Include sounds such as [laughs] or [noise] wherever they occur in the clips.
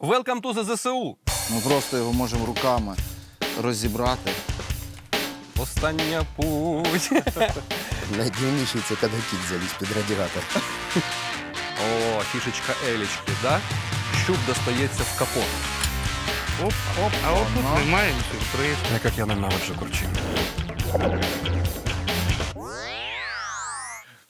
Welcome to the ЗСУ! Ми просто його можемо руками розібрати. Остання путь. [laughs] Найдивніший це коли кіт заліз під радіатор. О, фішечка Елічки, да? Щуп достається в капот. Оп, оп, а от тут немає сюрприз. Як я ненавиджу корчі.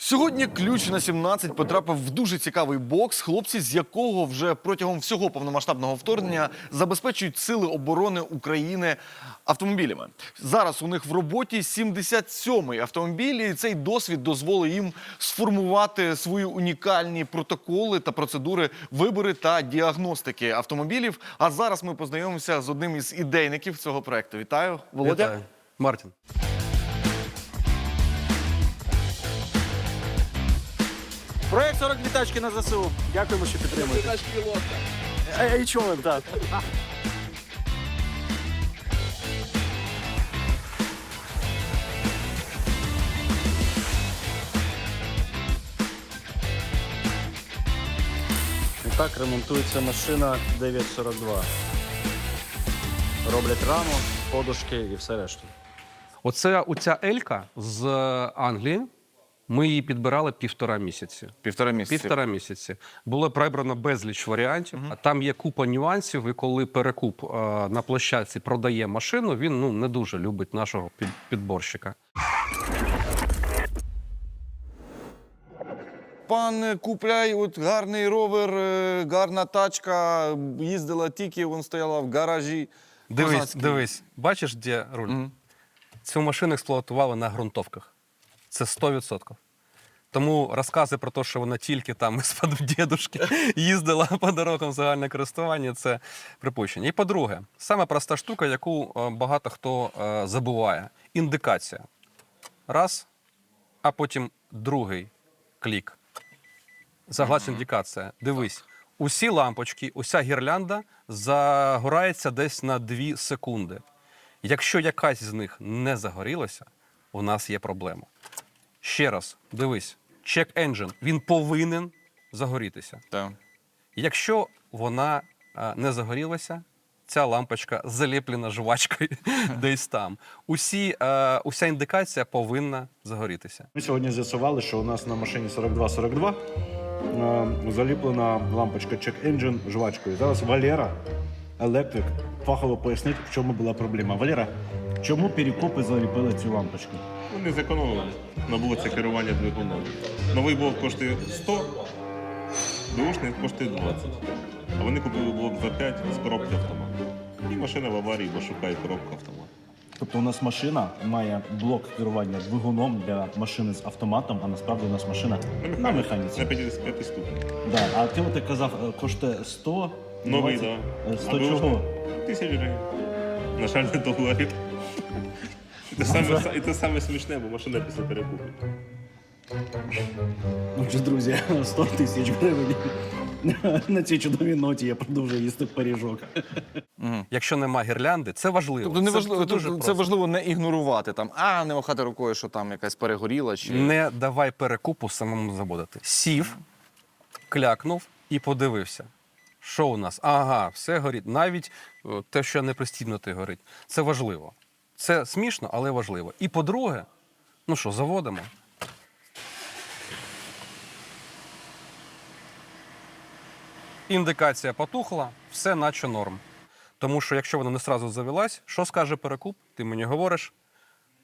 Сьогодні ключ на 17 потрапив в дуже цікавий бокс, хлопці з якого вже протягом всього повномасштабного вторгнення забезпечують сили оборони України автомобілями. Зараз у них в роботі 77-й автомобіль, і цей досвід дозволить їм сформувати свої унікальні протоколи та процедури вибори та діагностики автомобілів. А зараз ми познайомимося з одним із ідейників цього проекту. Вітаю, Володя. Вітаю. Мартін. Проект 42 тачки на ЗСУ. Дякуємо, що підтримуєте. Е, І човен, так. І так ремонтується машина 942. Роблять раму, подушки і все решту. Оце оця Елька з Англії. Ми її підбирали півтора місяці. Півтора місяці. Півтора місяці. Було прибрано безліч варіантів. А там є купа нюансів, і коли перекуп е, на площадці продає машину, він ну не дуже любить нашого під, підборщика. Пан купляй, от гарний ровер, е, гарна тачка, їздила тільки, вон стояла в гаражі. Дивись, Козацький. дивись, бачиш, де руль? Мгм. Цю машину експлуатували на ґрунтовках. Це 100%. Тому розкази про те, що вона тільки там [laughs] із-під дідушки їздила по дорогам загального користування, це припущення. І по-друге, саме проста штука, яку е, багато хто е, забуває індикація. Раз, а потім другий клік. Заглас індикація. Дивись, усі лампочки, уся гірлянда загорається десь на 2 секунди. Якщо якась з них не загорілася, у нас є проблема. Ще раз, дивись, check engine, він повинен загорітися. Так. Якщо вона а, не загорілася, ця лампочка заліплена жвачкою [laughs] десь там. Усі, е, уся індикація повинна загорітися. Ми сьогодні з'ясували, що у нас на машині 4242 е, заліплена лампочка Check Engine жвачкою. Зараз Валера, електрик, фахово пояснить, в чому була проблема. Валера, чому перекопи заліпили цю лампочку? Вони зекономили на блоці керування двигуном. Новий блок коштує 100, бушний коштує 20. А вони купили блок за 5 з коробки автомат. І машина в аварії, бо шукає коробку автомат. Тобто у нас машина має блок керування двигуном для машини з автоматом, а насправді у нас машина на механіці. На 55 ступені. Да. А ти от казав, е, коштує 100 Новий, 20, так. е, 100 чого? Тисяч гривень. На жаль, не доларів. І те саме, і те саме смішне, бо машина після перекупу. Отже, друзі, [laughs] 100 тисяч гривень. [laughs] На цій чудовій ноті я продовжую їсти пиріжок. Якщо нема гірлянди, це важливо. Тобто не Це- важливо, це дуже тобто це просто. важливо не ігнорувати там, а не махати рукою, що там якась перегоріла чи. Не давай перекупу самому заводити. Сів, клякнув і подивився. Що у нас? Ага, все горить. Навіть е, те, що не пристібнути горить. Це важливо. Це смішно, але важливо. І по-друге, ну що, заводимо. Індикація потухла, все наче норм. Тому що якщо вона не сразу завелась, що скаже перекуп? Ти мені говориш.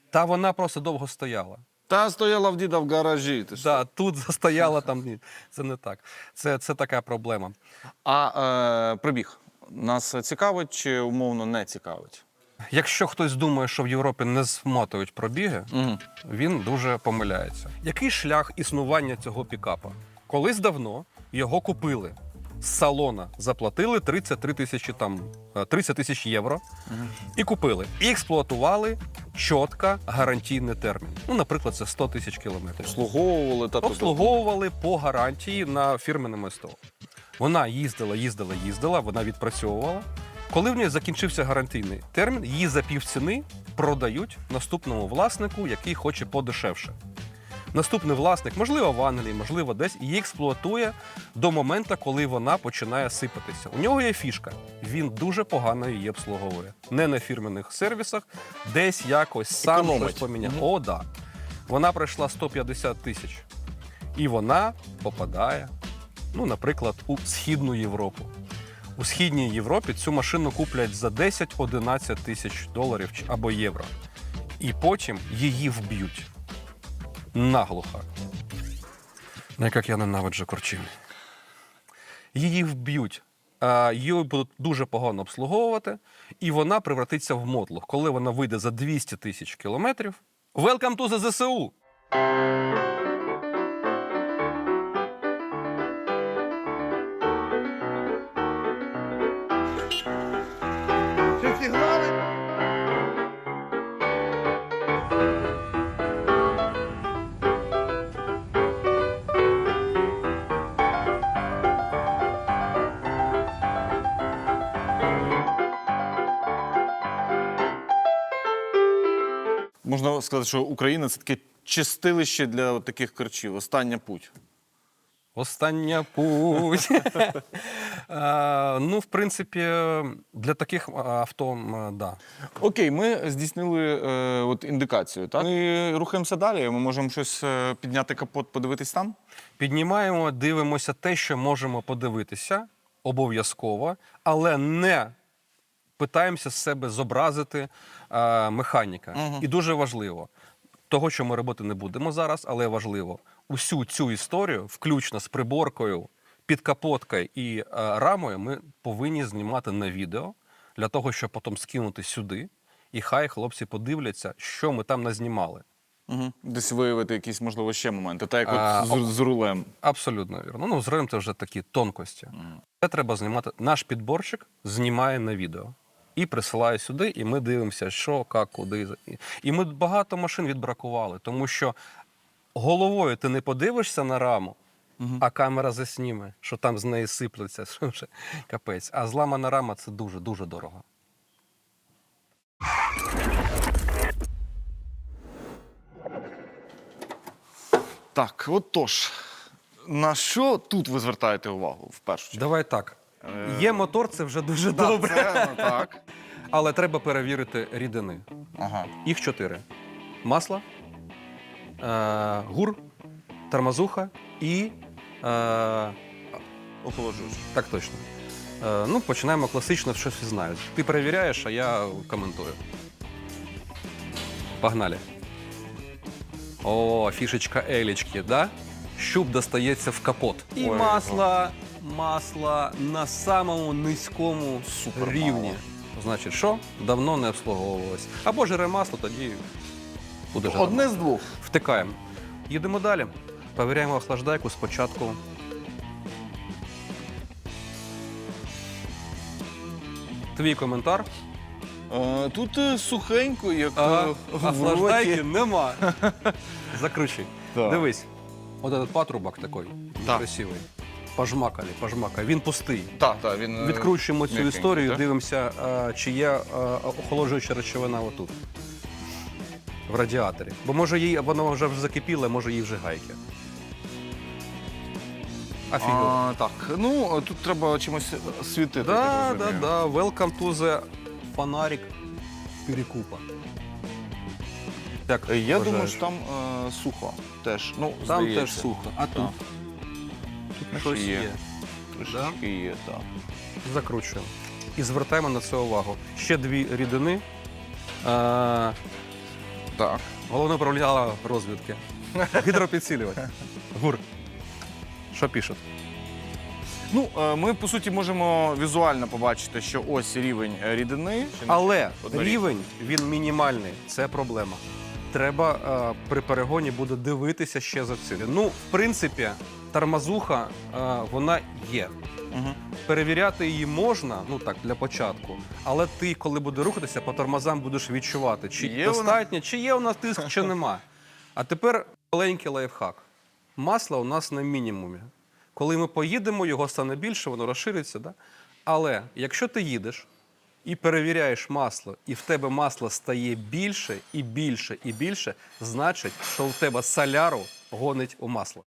Та вона просто довго стояла. Та стояла в діда в гаражі. Ти що? Да, тут стояла там. Ні, це не так. Це, це така проблема. А е, прибіг нас цікавить чи умовно не цікавить? Якщо хтось думає, що в Європі не змотують пробіги, Угу. він дуже помиляється. Який шлях існування цього пікапа? Колись давно його купили з салона, заплатили 33 тисячі там е, 30 тисяч євро і купили. І експлуатували чітко гарантійний термін. Ну, наприклад, це 100 тисяч кілометрів. Обслуговували та обслуговували по гарантії на фірменому СТО. Вона їздила, їздила, їздила, вона відпрацьовувала. Коли в неї закінчився гарантійний термін, її за півціни продають наступному власнику, який хоче подешевше. Наступний власник, можливо, в Англії, можливо, десь її експлуатує до моменту, коли вона починає сипатися. У нього є фішка. Він дуже погано її обслуговує. Не на фірменних сервісах, десь якось сам Економить. щось поміняв. О, да. Вона пройшла 150 тисяч. І вона попадає, ну, наприклад, у Східну Європу. У Східній Європі цю машину куплять за 10-11 тисяч доларів або євро. І потім її вб'ють. Наглухо. Не як я ненавиджу корчів. Її вб'ють. Її будуть дуже погано обслуговувати, і вона превратиться в мотлох. Коли вона вийде за 200 тисяч кілометрів. Welcome to the ЗСУ! Сказати, що Україна це таке чистилище для от таких корчів. Остання путь. Остання путь. [laughs] Е, Ну, в принципі, для таких авто, м, да. Окей, ми здійснили е, от індикацію. Так? Ми рухаємося далі. Ми можемо щось е, підняти капот, подивитись там. Піднімаємо, дивимося те, що можемо подивитися обов'язково, але не питаємося з себе зобразити е, механіка. І дуже важливо, того, що ми робити не будемо зараз, але важливо, усю цю історію, включно з приборкою, підкапоткою і е, рамою, ми повинні знімати на відео для того, щоб потім скинути сюди, і хай хлопці подивляться, що ми там назнімали. Угу. Десь виявити якісь, можливо, ще моменти. Так як А, от з, з рулем. Абсолютно вірно. Ну, з ринку це вже такі тонкості. Це треба знімати. Наш підборщик знімає на відео і присилає сюди, і ми дивимося, що, як, куди. І- ми багато машин відбракували, тому що головою ти не подивишся на раму, а камера засніме, що там з неї сиплеться, [laughs] що вже капець. А зламана рама це дуже дуже дорого. Так, отож. На що тут ви звертаєте увагу в першу чергу? Давай так. Є мотор, це вже дуже Так, добре. це, ну, так. [laughs] Але треба перевірити рідини. Ага. Їх чотири: масло, е, гур, тормозуха і. Е, Охолоджуєш. так точно. Е, ну, починаємо класично, щось знають. Ти перевіряєш, а я коментую. Погнали. О, фішечка елічки, да? Щуп достається в капот. І Ой, масло, масло на самому низькому Супер рівні. мало. Значить, що? Давно не обслуговувалось. Або жире масло, тоді буде жире Одне з двох. Втикаємо. Їдемо далі. Перевіряємо охлаждайку спочатку. Твій коментар. Е, тут е, сухенько, як Ага. е, в Охлаждайки роті. [laughs] нема. Закручуй. Так. Дивись. От этот патрубок такий Так. красивий. Пожмакали, пожмакали. Він пустий. Так, так, він е, Відкручуємо цю м'якенький, історію, так? дивимося, е, чи є е, охолоджуюча речовина отут. В радіаторі. Бо може їй воно вже закипіло, може їй вже гайки. А, так, ну тут треба чимось світити. Да, так да, розумію. да. Welcome to the фонарик перекупа. Як Е, Я вважаєш? думаю, що там е, сухо теж. Ну, там здається. теж сухо. А тут? Тут щось є. є. Трошечки є, так. Закручуємо. І звертаємо на це увагу. Ще дві рідини. Е, Так. головне управління розвідки. Гідропідсилювач. Гур. Що пишуть? Ну, е, ми по суті можемо візуально побачити, що ось рівень е, рідини. Але Однорідний. рівень він мінімальний. Це проблема. Треба е, при перегоні буде дивитися ще за цим. Ну, в принципі, тормозуха е, вона є. Угу. Перевіряти її можна, ну так, для початку. Але ти, коли буде рухатися, по тормозам будеш відчувати, чи Є вона? чи є у нас тиск, чи нема. А тепер маленький лайфхак. Масло у нас на мінімумі. Коли ми поїдемо, його стане більше, воно розшириться. Да? Але якщо ти їдеш і перевіряєш масло, і в тебе масло стає більше і більше і більше, значить, що у тебе соляру гонить у масло.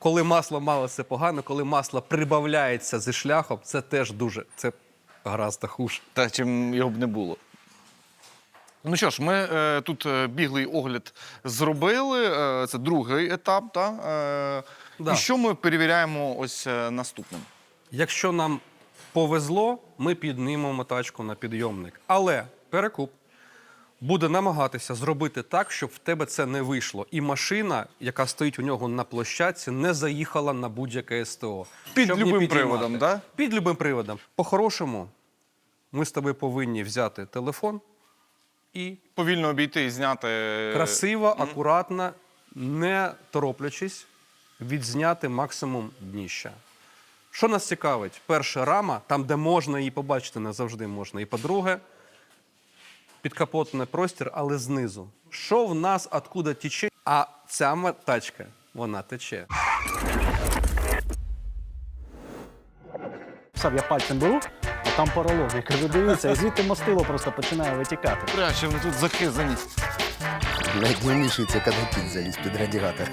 Коли масло мало, це погано, коли масло прибавляється зі шляхом, це теж дуже це гораздо хуже. Та чим його б не було. Ну що ж, ми е, тут е, біглий огляд зробили. Е, це другий етап. Та? Е, Да. І що ми перевіряємо ось е, наступним? Якщо нам повезло, ми піднімемо тачку на підйомник. Але перекуп буде намагатися зробити так, щоб в тебе це не вийшло. І машина, яка стоїть у нього на площадці, не заїхала на будь-яке СТО. Під Щоб любим приводом, да? Під любим приводом. По-хорошому, ми з тобою повинні взяти телефон і Повільно обійти і зняти. е, красиво, акуратно, не тороплячись, відзняти максимум дніща. Що нас цікавить? Перша рама, там, де можна її побачити, не завжди можна. І по-друге, підкапотний простір, але знизу. Що в нас откуда тече? А ця тачка, вона тече. Сам я пальцем беру, а там поролон. Я кажу, дивіться, і звідти мастило просто починає витікати. Бля, ще вони тут захизані. Ледь не вмішується, коли кіт заліз під радіатор.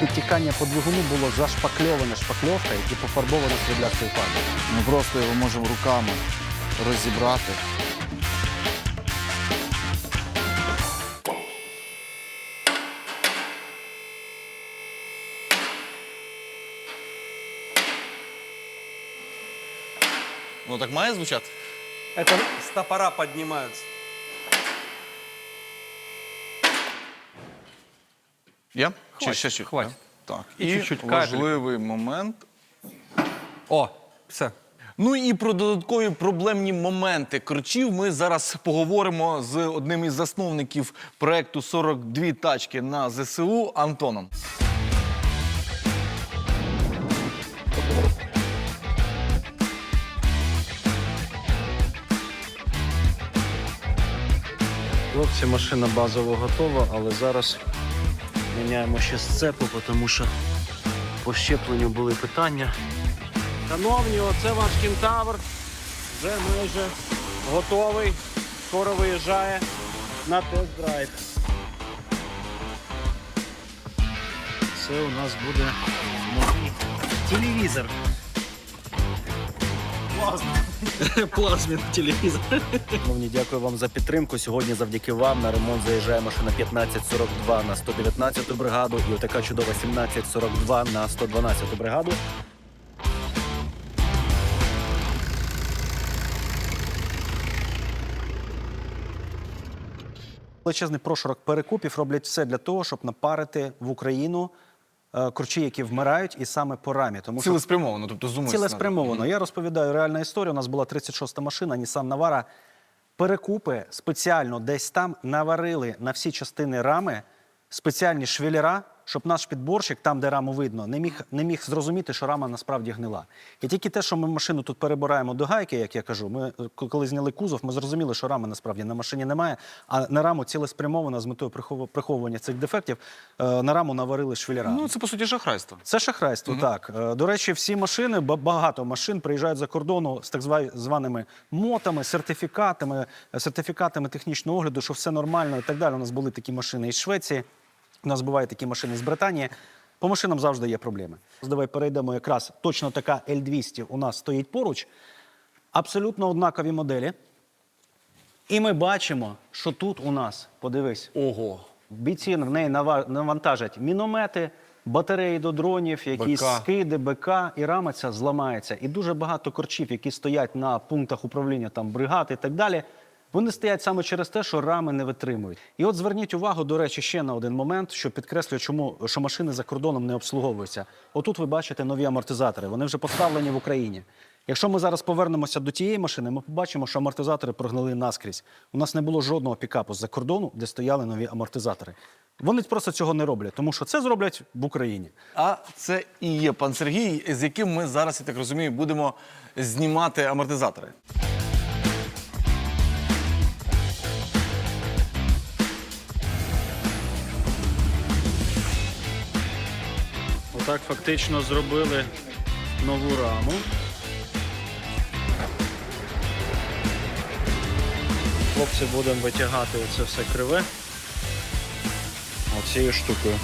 Підтікання по двигуну було зашпакльоване шпакльовкою і пофарбоване сріблястою фарбою. Ми просто його можемо руками розібрати. Ну так має звучати? Это стопора піднімаються. Є? Чи Хватить, ще хватить. Так. І чуть-чуть важливий момент. О, все. Ну і про додаткові проблемні моменти корчів ми зараз поговоримо з одним із засновників проекту «42 тачки на ЗСУ Антоном. Хлопці, машина базово готова, але зараз міняємо ще сцепу, тому що по щепленню були питання. Шановні, оце ваш кентавр. Вже майже готовий. Скоро виїжджає на тест-драйв. Це у нас буде новий телевізор. Плазмін телевізор. Шановні, дякую вам за підтримку. Сьогодні завдяки вам на ремонт заїжджає машина 1542 на 119 бригаду і отака чудова 1742 на 112 бригаду. Величезний прошарок перекупів роблять все для того, щоб напарити в Україну корчі, які вмирають, і саме по рамі. Тому що Цілеспрямовано, тобто зумисно. Цілеспрямовано. Я розповідаю реальну історію. У нас була 36-та машина, Nissan Navara. Перекупи спеціально десь там наварили на всі частини рами спеціальні швелера, щоб наш підборщик, там, де раму видно, не міг, не міг зрозуміти, що рама насправді гнила. І тільки те, що ми машину тут перебираємо до гайки, як я кажу, ми коли зняли кузов, ми зрозуміли, що рами насправді на машині немає, а на раму цілеспрямовано з метою прихов- приховування цих дефектів е, на раму наварили швелера. Ну, це по суті шахрайство. Це шахрайство, так. Е, До речі, всі машини, ба- багато машин приїжджають за кордону з так зва- званими мотами, сертифікатами, сертифікатами технічного огляду, що все нормально і так далі. У нас були такі машини із Швеції, у нас бувають такі машини з Британії. По машинам завжди є проблеми. Давай перейдемо якраз точно така L200 у нас стоїть поруч. Абсолютно однакові моделі. І ми бачимо, що тут у нас, подивись, Ого. Бійці в неї навантажать міномети, батареї до дронів, якісь БК. скиди, БК, і рама ця зламається. І дуже багато корчів, які стоять на пунктах управління там бригад і так далі. Вони стоять саме через те, що рами не витримують. І от зверніть увагу, до речі, ще на один момент, що підкреслює, чому що машини за кордоном не обслуговуються. Отут ви бачите нові амортизатори. Вони вже поставлені в Україні. Якщо ми зараз повернемося до тієї машини, ми побачимо, що амортизатори прогнили наскрізь. У нас не було жодного пікапу з-за кордону, де стояли нові амортизатори. Вони просто цього не роблять, тому що це зроблять в Україні. А це і є пан Сергій, з яким ми зараз, я так розумію, будемо знімати амортизатори. Фактично зробили нову раму. Хлопці, будемо витягати оце все криве. Оцією штукою.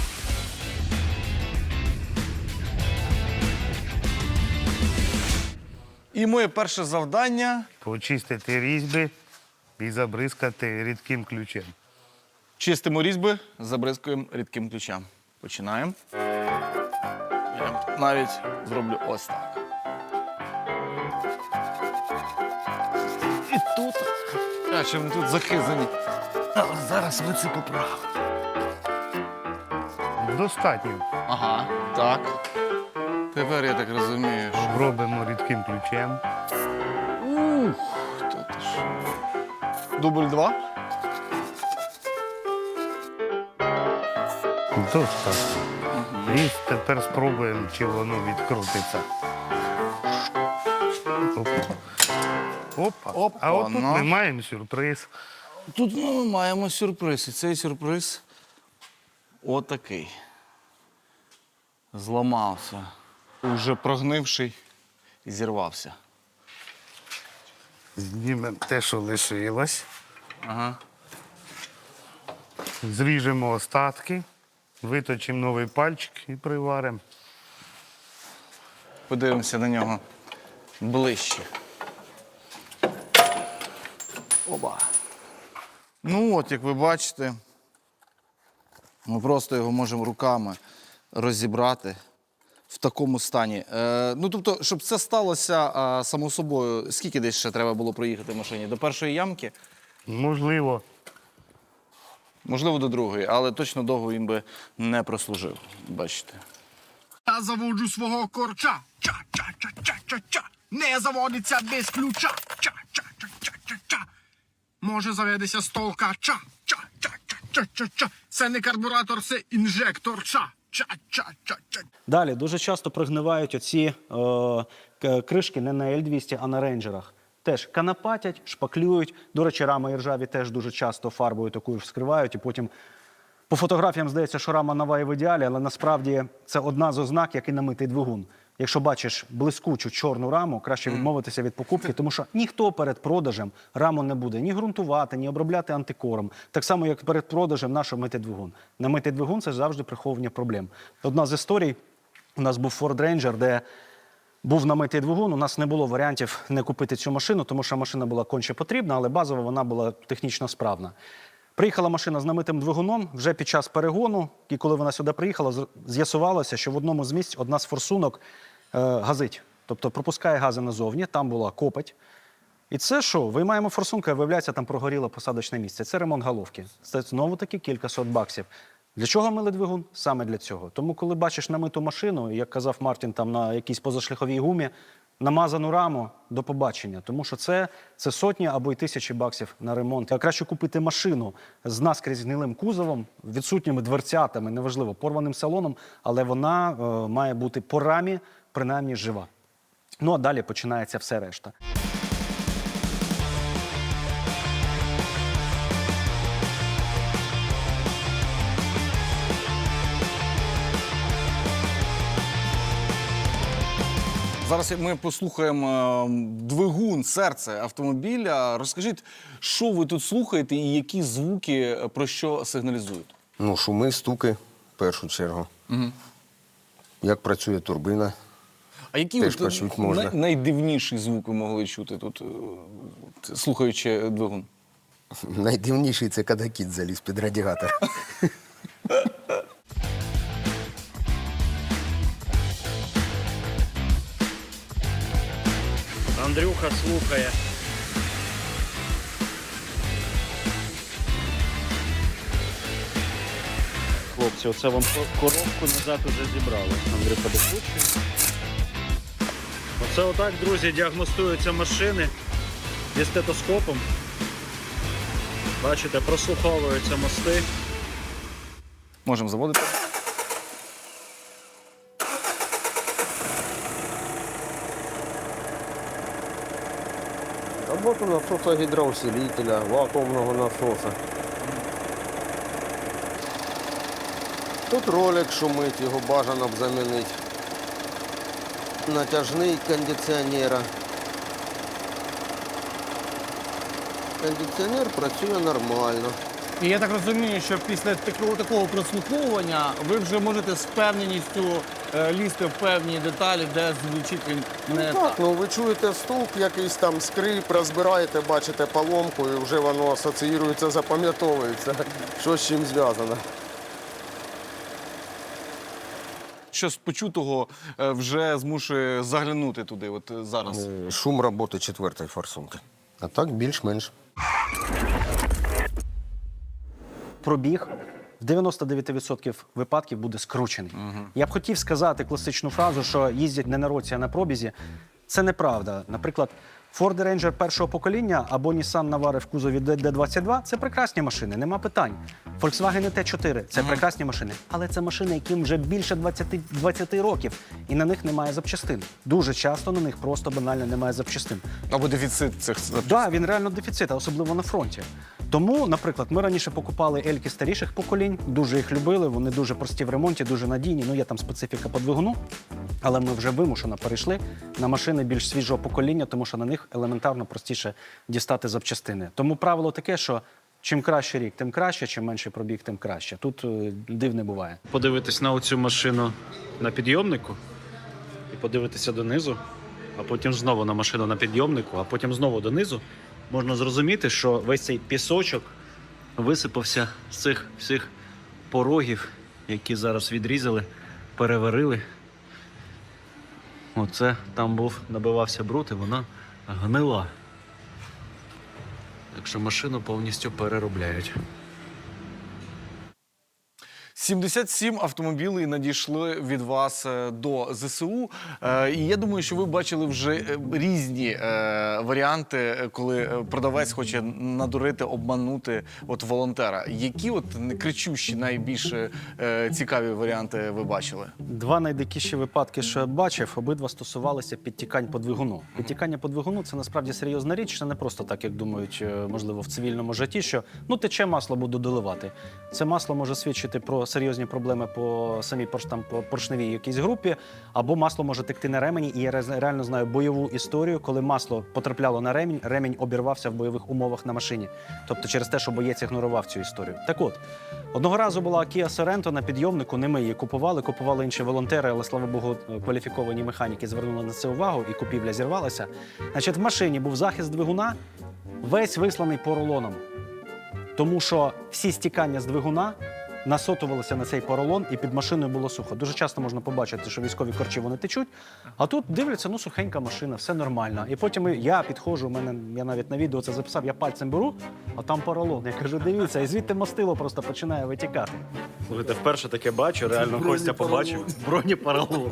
І моє перше завдання Почистити різьби і забризкати рідким ключем. чистимо різьби, забризкуємо рідким ключем. Починаємо. Навіть зроблю ось так. І тут. А, чи вони тут захизані. Але зараз ми це поправимо. Достатньо. Ага, так. Тепер я так розумію, що. Робимо рідким ключем. Ух, та ти що. Дубль два. Достатньо. І тепер спробуємо, чи воно відкрутиться. Опа. Опа. А от тут ну. ми маємо сюрприз. Тут ми маємо сюрприз. І цей сюрприз отакий. Зламався. Уже прогнивший і зірвався. Знімемо те, що лишилось. Ага. Зріжемо остатки, виточимо новий пальчик і приваримо. Подивимося на нього ближче. Оба. Ну от, як ви бачите, Ми просто його можемо руками розібрати в такому стані. Е, ну, тобто, щоб це сталося а, само собою, скільки десь ще треба було проїхати в машині? До першої ямки? Можливо, Можливо, до другої, але точно довго він би не прослужив. Бачите. Я заводжу свого корча. Ча-ча-ча-ча-ча-ча. Не заводиться без ключа. Ча-ча-ча-ча-ча-ча. Може заведеться з толкача. Ча-ча-ча-ча-ча-ча. Це не карбуратор, це інжектор. Ча. Ча-ча-ча-ча. Далі дуже часто прогнивають оці е, к- кришки не на L200, а на рейнджерах. Теж канапатять, шпаклюють. До речі, рами і ржаві теж дуже часто фарбою такою вскривають і потім. По фотографіям здається, що рама нова і в ідеалі, але насправді це одна з ознак, як і намитий двигун. Якщо бачиш блискучу чорну раму, краще відмовитися від покупки, тому що ніхто перед продажем раму не буде ні ґрунтувати, ні обробляти антикором. Так само, як перед продажем нащо мити двигун. Намитий двигун це завжди приховування проблем. Одна з історій у нас був Ford Ranger, де був намитий двигун. У нас не було варіантів не купити цю машину, тому що машина була конче потрібна, але базово вона була технічно справна. Приїхала машина з намитим двигуном вже під час перегону, і коли вона сюди приїхала, з'ясувалося, що в одному з місць одна з форсунок е, газить, тобто пропускає гази назовні, там була копоть. І це що? Виймаємо форсунку, а виявляється, там прогоріло посадочне місце. Це ремонт головки. Це знову таки кількасот баксів. Для чого мили двигун? Саме для цього. Тому, коли бачиш намиту машину, як казав Мартін, там на якійсь позашляховій гумі, намазану раму до побачення. Тому що це, це сотні або й тисячі баксів на ремонт. А краще купити машину з наскрізь гнилим кузовом, відсутніми дверцятами, неважливо, порваним салоном, але вона е, має бути по рамі, принаймні жива. Ну а далі починається все решта. Зараз ми послухаємо е, двигун, серце автомобіля. Розкажіть, що ви тут слухаєте і які звуки е, про що сигналізують? Ну, шуми, стуки, в першу чергу. Угу. Як працює турбина. А які Теж от, почуть най- можна. найдивніший звук ви могли чути тут, е, слухаючи двигун? Найдивніший це коли кіт заліз під радіатор. [laughs] Андрюха слухає. Хлопці, оце вам коробку назад уже зібрали. Андрюха докручує. Оце отак, друзі, діагностуються машини зі стетоскопом. Бачите, прослуховуються мости. Можемо заводити. Роботу насоса гідроусилителя, вакуумного насоса. Тут ролик шумить, його бажано б замінити. Натяжний кондиціонера. Кондиціонер працює нормально. І я так розумію, що після такого такого прослуховування ви вже можете з впевненістю е, лізти в певні деталі, де звучить він не Так, ну ви чуєте стук, якийсь там скрип, розбираєте, бачите поломку, і вже воно асоціюється, запам'ятовується, що з чим зв'язано. що з почутого е, вже змушує заглянути туди. От е, зараз. Е, Шум роботи четвертої форсунки. А так більш-менш. пробіг в 99% випадків буде скручений. Я б хотів сказати класичну фразу, що їздять не на році, а на пробізі. Це неправда. Наприклад, Ford Ranger першого покоління або Nissan Navara в кузові D22 – це прекрасні машини, нема питань. Volkswagen T4 – це прекрасні машини, але це машини, яким вже більше 20, 20 років, і на них немає запчастин. Дуже часто на них просто банально немає запчастин. Або дефіцит цих Так, да, він реально дефіцит, особливо на фронті. Тому, наприклад, ми раніше покупали ельки старіших поколінь, дуже їх любили, вони дуже прості в ремонті, дуже надійні. Ну, є там специфіка по двигуну, але ми вже вимушено перейшли на машини більш свіжого покоління, тому що на них елементарно простіше дістати запчастини. Тому правило таке, що чим краще рік, тим краще, чим менший пробіг, тим краще. Тут е, див не буває. подивитись на оцю машину на підйомнику і подивитися донизу, а потім знову на машину на підйомнику, а потім знову донизу, можна зрозуміти, що весь цей пісочок висипався з цих всіх порогів, які зараз відрізали, переварили. Оце там був, набивався бруд, і вона гнила. Так що машину повністю переробляють. 77 автомобілів надійшли від вас е, до ЗСУ. Е, І я думаю, що ви бачили вже е, різні варіанти, коли продавець хоче надурити, обманути от волонтера. Які от кричущі, найбільш цікаві варіанти ви бачили? Два найдикіші випадки, що я бачив, обидва стосувалися підтікань по двигуну. Підтікання по двигуну це насправді серйозна річ. Це не просто так, як думають, можливо, в цивільному житті, що ну тече масло, буду доливати. Це масло може свідчити про серйозні проблеми по самій там, по поршневій якійсь групі, або масло може текти на ремені. І я реально знаю бойову історію, коли масло потрапляло на ремінь, ремінь обірвався в бойових умовах на машині. Тобто через те, що боєць ігнорував цю історію. Так от, одного разу була Kia Sorento на підйомнику, не ми її купували, купували інші волонтери, але слава Богу, кваліфіковані механіки звернули на це увагу, і купівля зірвалася. Значить, в машині був захист двигуна, весь висланий поролоном. Тому що всі стікання з двигуна насотувалися на цей поролон, і під машиною було сухо. Дуже часто можна побачити, що військові корчі вони течуть, а тут дивляться, ну сухенька машина, все нормально. І потім я підходжу, у мене я навіть на відео це записав, я пальцем беру, а там поролон. Я кажу, дивіться, і звідти мастило просто починає витікати. Слухайте, вперше таке бачу, реально Костя побачив. [laughs] Бронепаралон.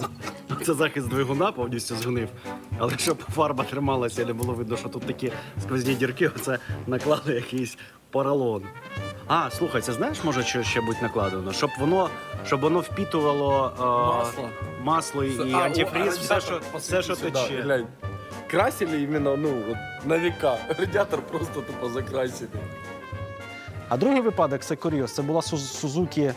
Це захист двигуна повністю згнив. Але щоб фарба трималася, не було видно, що тут такі сквозні дірки, оце наклали якийсь поролон. А, слухай, це знаєш, може, що ще будь накладено? Щоб воно, щоб воно впітувало масло, масло і антифриз, все, що, все, що тече. Красили именно, ну, вот на века. [laughs] Радиатор просто тупо закрасили. А другий випадок це курйоз. Це була Суз- Сузукі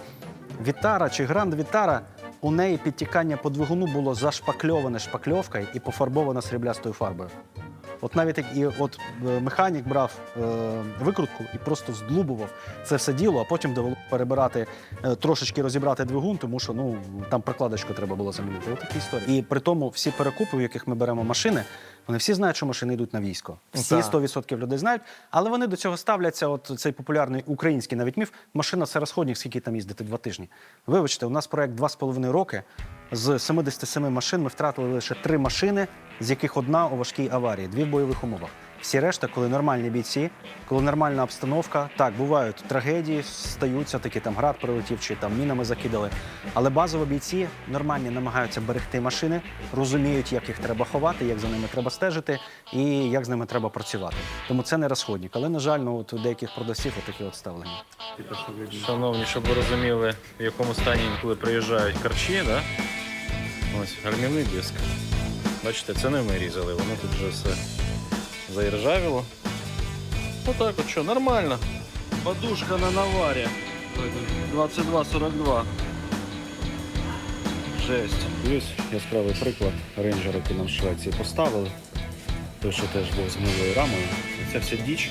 Вітара чи Гранд Вітара. У неї підтікання по двигуну було зашпакльоване шпакльовкою і пофарбоване сріблястою фарбою. От навіть як і от е, механік брав е, викрутку і просто здлубував це все діло, а потім довелося перебирати, е, трошечки розібрати двигун, тому що ну там прокладочку треба було замінити. Ось такі історії. І при тому всі перекупи, в яких ми беремо машини, вони всі знають, що машини йдуть на військо. Всі 100% людей знають, але вони до цього ставляться. От цей популярний український навіть міф. Машина це розходник, скільки там їздити два тижні. Вибачте, у нас проект 2,5 роки. З 77 машин ми втратили лише три машини, з яких одна у важкій аварії, дві в бойових умовах. Всі решта, коли нормальні бійці, коли нормальна обстановка, так бувають трагедії, стаються такі там град прилетів чи там мінами закидали. Але базово бійці нормальні намагаються берегти машини, розуміють, як їх треба ховати, як за ними треба стежити і як з ними треба працювати. Тому це не розходник. Але на жаль, ну от у деяких продавців отакі от ставлення. Шановні, щоб ви розуміли, в якому стані інколи приїжджають карчі, да? Ось гальмівний диск. Бачите, це не ми різали, воно тут вже все заіржавіло. Отак от що, нормально. Подушка на наварі. 22-42. Жесть. Ось яскравий приклад рейнджера, який нам в Швеції поставили. Той, що теж був з гнилою рамою. Ця вся діч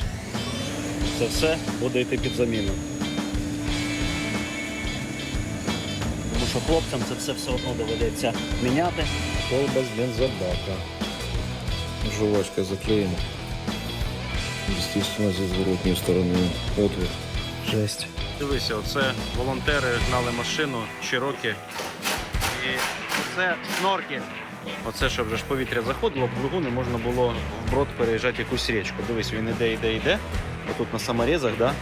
це все буде йти під заміну. Тому що хлопцям це все все одно доведеться міняти. Колба з бензобака. Жувачка заклеєна. Естественно, зі зворотньої сторони отвір. Жесть. Дивися, оце волонтери гнали машину Чирокі. І це снорки. Оце, щоб вже ж повітря заходило, в двигун і можна було вброд переїжджати якусь річку. Дивись, він іде, іде, іде. Отут на саморізах, да?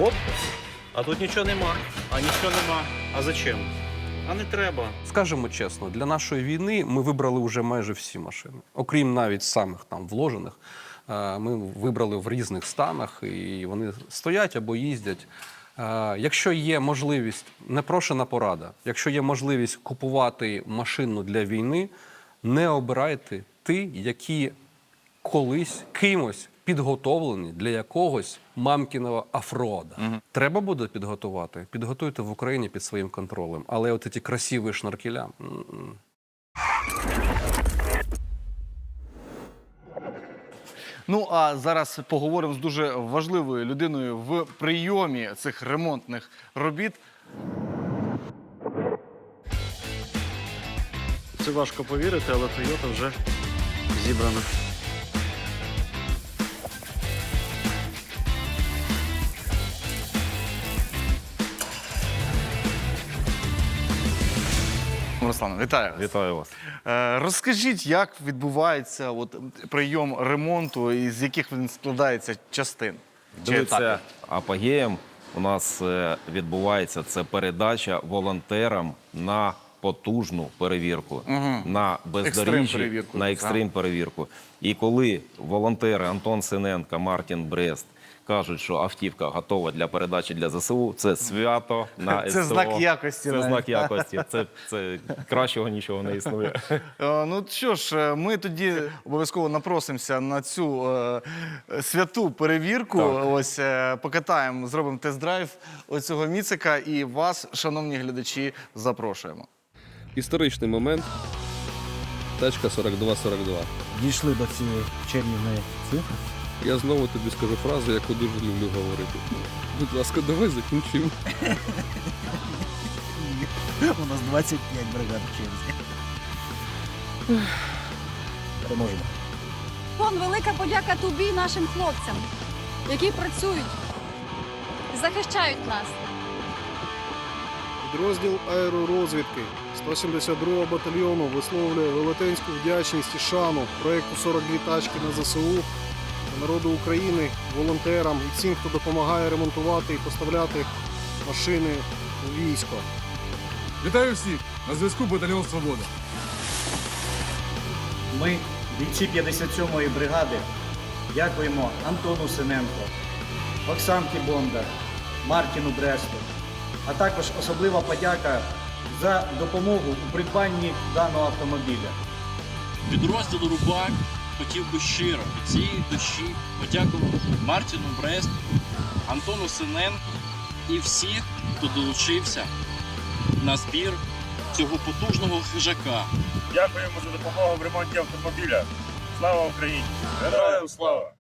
Оп! А тут нічого нема. А нічого нема. А зачем? А не треба. Скажемо чесно, для нашої війни ми вибрали вже майже всі машини, окрім навіть самих там вложених. Е, Ми вибрали в різних станах, і вони стоять або їздять. Е, Якщо є можливість, непрошена порада, якщо є можливість купувати машину для війни, не обирайте ті, які колись кимось підготовлені для якогось мамкіного афрода. Треба буде підготувати. Підготуйте в Україні під своїм контролем. Але от ці красиві шнаркеля. м-м. Ну а зараз поговоримо з дуже важливою людиною в прийомі цих ремонтних робіт. Це важко повірити, але Toyota вже зібрана. Руслан, вітаю. вас. Вітаю вас. Е, Розкажіть, як відбувається от, прийом ремонту і з яких він складається частин? Дивіться, апогеєм у нас е, відбувається це передача волонтерам на потужну перевірку, на бездоріжжі, на екстрим перевірку. І коли волонтери Антон Синенко, Мартін Брест кажуть, що автівка готова для передачі для ЗСУ, це свято [laughs] на Це знак якості Це навіть. знак якості. Це, це кращого нічого не існує. [laughs] Е, Ну що ж, е, ми тоді обов'язково напросимося на цю е, святу перевірку. Ось е, покатаємо, зробимо тест-драйв оцього міцика. І вас, шановні глядачі, запрошуємо. Історичний момент. Тачка 4242. Дійшли до цієї чарівної цифри. Я знову тобі скажу фразу, яку дуже люблю говорити. Будь ласка, давай закінчимо. У нас 25 бригад в черзі. Переможемо. Вон велика подяка тобі, нашим хлопцям, які працюють, захищають нас. Підрозділ аеророзвідки 172-го батальйону висловлює велетенську вдячність і шану проєкту 42 тачки на ЗСУ, народу України, волонтерам і всім, хто допомагає ремонтувати і поставляти машини у військо. Вітаю всіх! На зв'язку батальйон Свобода. Ми, бійці 57-ї бригади, дякуємо Антону Синенко, Оксанці Бондар, Мартіну Бресту, а також особлива подяка за допомогу у придбанні даного автомобіля. Підрозділу Рубак хотів би щиро від цієї душі подякувати Мартіну Бресту, Антону Синенку і всіх, хто долучився на збір цього потужного хижака. Дякуємо за допомогу в ремонті автомобіля. Слава Україні! Героям слава!